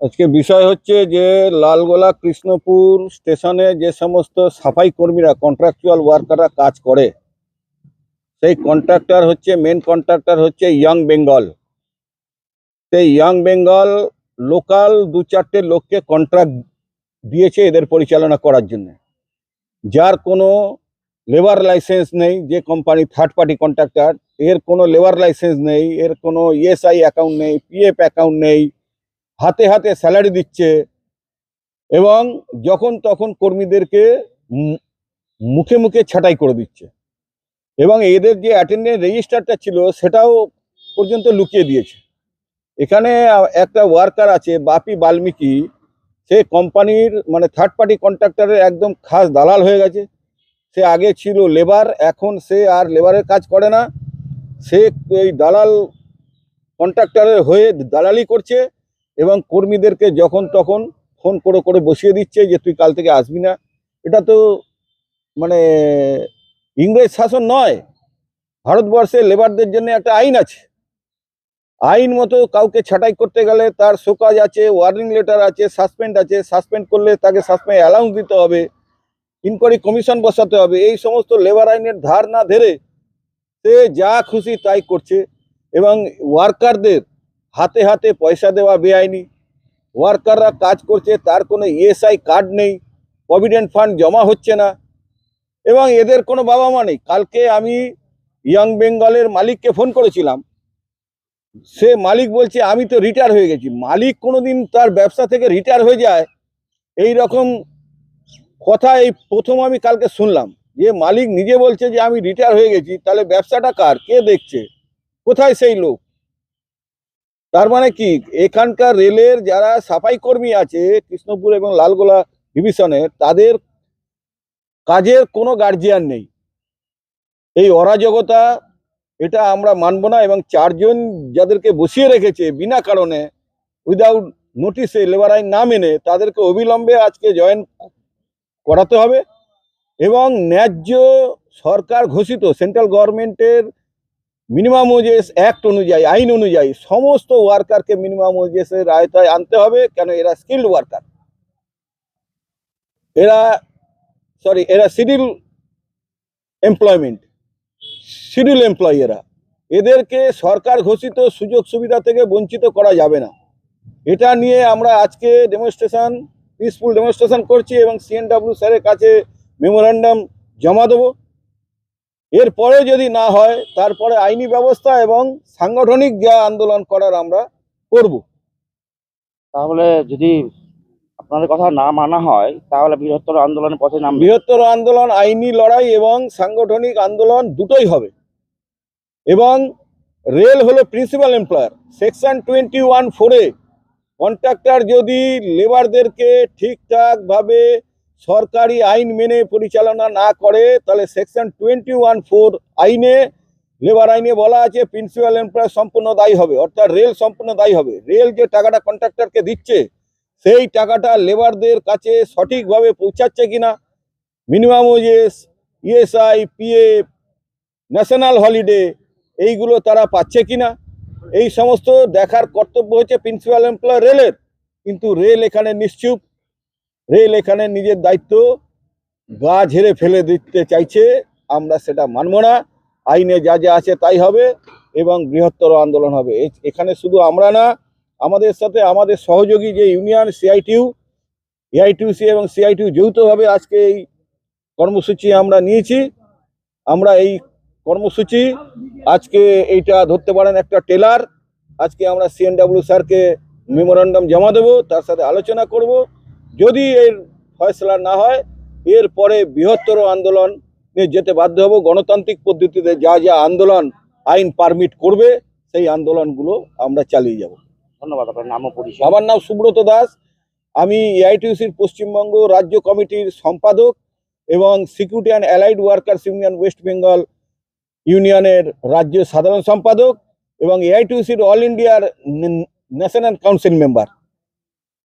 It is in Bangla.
আজকে বিষয় হচ্ছে যে লালগোলা কৃষ্ণপুর স্টেশনে যে সমস্ত সাফাই কর্মীরা কন্ট্রাকচুয়াল ওয়ার্কাররা কাজ করে, সেই কন্ট্রাক্টর হচ্ছে মেন কন্ট্রাক্টর হচ্ছে ইয়াং বেঙ্গল সেই ইয়াং বেঙ্গল লোকাল দু চারটে লোককে কন্ট্রাক্ট দিয়েছে এদের পরিচালনা করার জন্য। যার কোনো লেবার লাইসেন্স নেই, যে কোম্পানি থার্ড পার্টি কন্ট্রাক্টর এর কোনো লেবার লাইসেন্স নেই, এর কোনো ইএসআই অ্যাকাউন্ট নেই পিএফ অ্যাকাউন্ট নেই হাতে হাতে স্যালারি দিচ্ছে এবং যখন তখন কর্মীদেরকে মুখে মুখে ছাঁটাই করে দিচ্ছে। এবং এদের যে অ্যাটেন্ডেন্স রেজিস্টারটা ছিল সেটাও পর্যন্ত লুকিয়ে দিয়েছে। এখানে একটা ওয়ার্কার আছে, বাপি বাল্মীকি, সে কোম্পানির মানে থার্ড পার্টি কন্ট্রাক্টরের একদম খাস দালাল হয়ে গেছে। সে আগে ছিল লেবার এখন সে আর লেবারের কাজ করে না। সে এই দালাল কন্ট্রাক্টরের হয়ে দালালি করছে। এবং কর্মীদেরকে যখন তখন ফোন করে করে বসিয়ে দিচ্ছে যে তুই কাল থেকে আসবি না। এটা তো মানে ইংরেজ শাসন নয় ভারতবর্ষে লেবারদের জন্য একটা আইন আছে। আইন মতো কাউকে ছাঁটাই করতে গেলে তার শোকাজ আছে, ওয়ার্নিং লেটার আছে, সাসপেন্ড আছে, সাসপেন্ড করলে তাকে সাসপেন্ড, অ্যালাউন্স দিতে হবে, ইনকোয়ারি কমিশন বসাতে হবে, এই সমস্ত লেবার আইনের ধার না ধরে সে যা খুশি তাই করছে এবং ওয়ার্কারদের হাতে হাতে পয়সা দেওয়া বেআইনি। ওয়ার্কাররা কাজ করছে, তার কোনো ইএসআই কার্ড নেই, প্রভিডেন্ট ফান্ড জমা হচ্ছে না। এবং এদের কোনো বাবা মা নেই। কালকে আমি ইয়াং বেঙ্গলের মালিককে ফোন করেছিলাম। সে মালিক বলছে, আমি তো রিটায়ার হয়ে গেছি। মালিক কোনোদিন তার ব্যবসা থেকে রিটায়ার হয়ে যায়, এই রকম কথা এই প্রথম আমি কালকে শুনলাম। যে মালিক নিজে বলছে যে, আমি রিটায়ার হয়ে গেছি, তাহলে ব্যবসাটা কার? কে দেখছে? কোথায় সেই লোক? তার মানে কি? এখানকার রেলের যারা সাফাই কর্মী আছে, কৃষ্ণপুর এবং লালগোলা ডিভিশনে তাদের কাজের কোনো গার্জিয়ান নেই। এই অরাজকতা, এটা আমরা মানব না এবং চারজন যাদেরকে বসিয়ে রেখেছে বিনা কারণে উইদাউট নোটিশে লেবার আইন না মেনে, তাদেরকে অবিলম্বে আজকে জয়েন করাতে হবে এবং ন্যায্য সরকার ঘোষিত সেন্ট্রাল গভর্নমেন্টের মিনিমাম ওয়েজেস অ্যাক্ট অনুযায়ী, আইন অনুযায়ী সমস্ত ওয়ার্কারকে মিনিমাম ওয়েজেসের আয়তায় আনতে হবে। কেন? এরা স্কিল্ড ওয়ার্কার এরা সরি এরা শিডিউল এমপ্লয়মেন্ট শিডিউল এমপ্লয়ি এরা। এদেরকে সরকার ঘোষিত সুযোগ সুবিধা থেকে বঞ্চিত করা যাবে না। এটা নিয়ে আমরা আজকে ডেমনস্ট্রেশন পিসফুল ডেমনস্ট্রেশন করছি এবং সিএনডাব্লিউ স্যারের কাছে মেমোরান্ডাম জমা দেবো। এরপরে যদি না হয় তারপরে আইনি ব্যবস্থা এবং সাংগঠনিক যা আন্দোলন করার আমরা করব। তাহলে যদি আপনাদের কথা না মানা হয় তাহলে বৃহত্তর আন্দোলনের পথে নাম বৃহত্তর আন্দোলন আইনি লড়াই এবং সাংগঠনিক আন্দোলন দুটোই হবে। এবং রেল হলো principal employer section twenty one ফোরে কন্ট্রাক্টর যদি লেবারদেরকে ঠিকঠাকভাবে সরকারি আইন মেনে পরিচালনা না করে, তাহলে সেকশন টোয়েন্টি ওয়ান ফোর আইনে লেবার আইনে বলা আছে প্রিন্সিপাল এমপ্লয়ার সম্পূর্ণ দায়ী হবে, অর্থাৎ রেল সম্পূর্ণ দায়ী হবে। রেল যে টাকাটা কন্ট্রাক্টরকে দিচ্ছে, সেই টাকাটা লেবারদের কাছে সঠিকভাবে পৌঁছাচ্ছে কিনা minimum wages ESI PF national holiday এইগুলো তারা পাচ্ছে কিনা, এই সমস্ত দেখার কর্তব্য হচ্ছে প্রিন্সিপাল এমপ্লয়ার রেলের কিন্তু রেল এখানে নিশ্চুপ রেল এখানে নিজের দায়িত্ব গা ঝেড়ে ফেলে দিতে চাইছে, আমরা সেটা মানব না। আইনে যা যা আছে তাই হবে এবং বৃহত্তর আন্দোলন হবে। এখানে শুধু আমরা না, আমাদের সাথে আমাদের সহযোগী যে ইউনিয়ন, সিআইটিউ, এআইটিউসি এবং সিআইটিউ যৌথভাবে আজকে এই কর্মসূচি আমরা নিয়েছি। আমরা এই কর্মসূচি আজকে এইটা ধরতে পারেন একটা টেলার। আজকে আমরা সিএনডাব্লিউ স্যারকে মেমোরান্ডাম জমা দেবো, তার সাথে আলোচনা করব। যদি এর ফয়সলা না হয় এরপরে বৃহত্তর আন্দোলন নিয়ে যেতে বাধ্য হব। গণতান্ত্রিক পদ্ধতিতে যা যা আন্দোলন আইন পারমিট করবে সেই আন্দোলনগুলো আমরা চালিয়ে যাব। ধন্যবাদ আপনার নাম পরিচয়। আমার নাম সুব্রত দাস। আমি এআইটিউসির পশ্চিমবঙ্গ রাজ্য কমিটির সম্পাদক এবং security and allied workers union West Bengal ইউনিয়নের রাজ্য সাধারণ সম্পাদক এবং এআইটিউসির অল ইন্ডিয়ার ন্যাশনাল কাউন্সিল মেম্বার।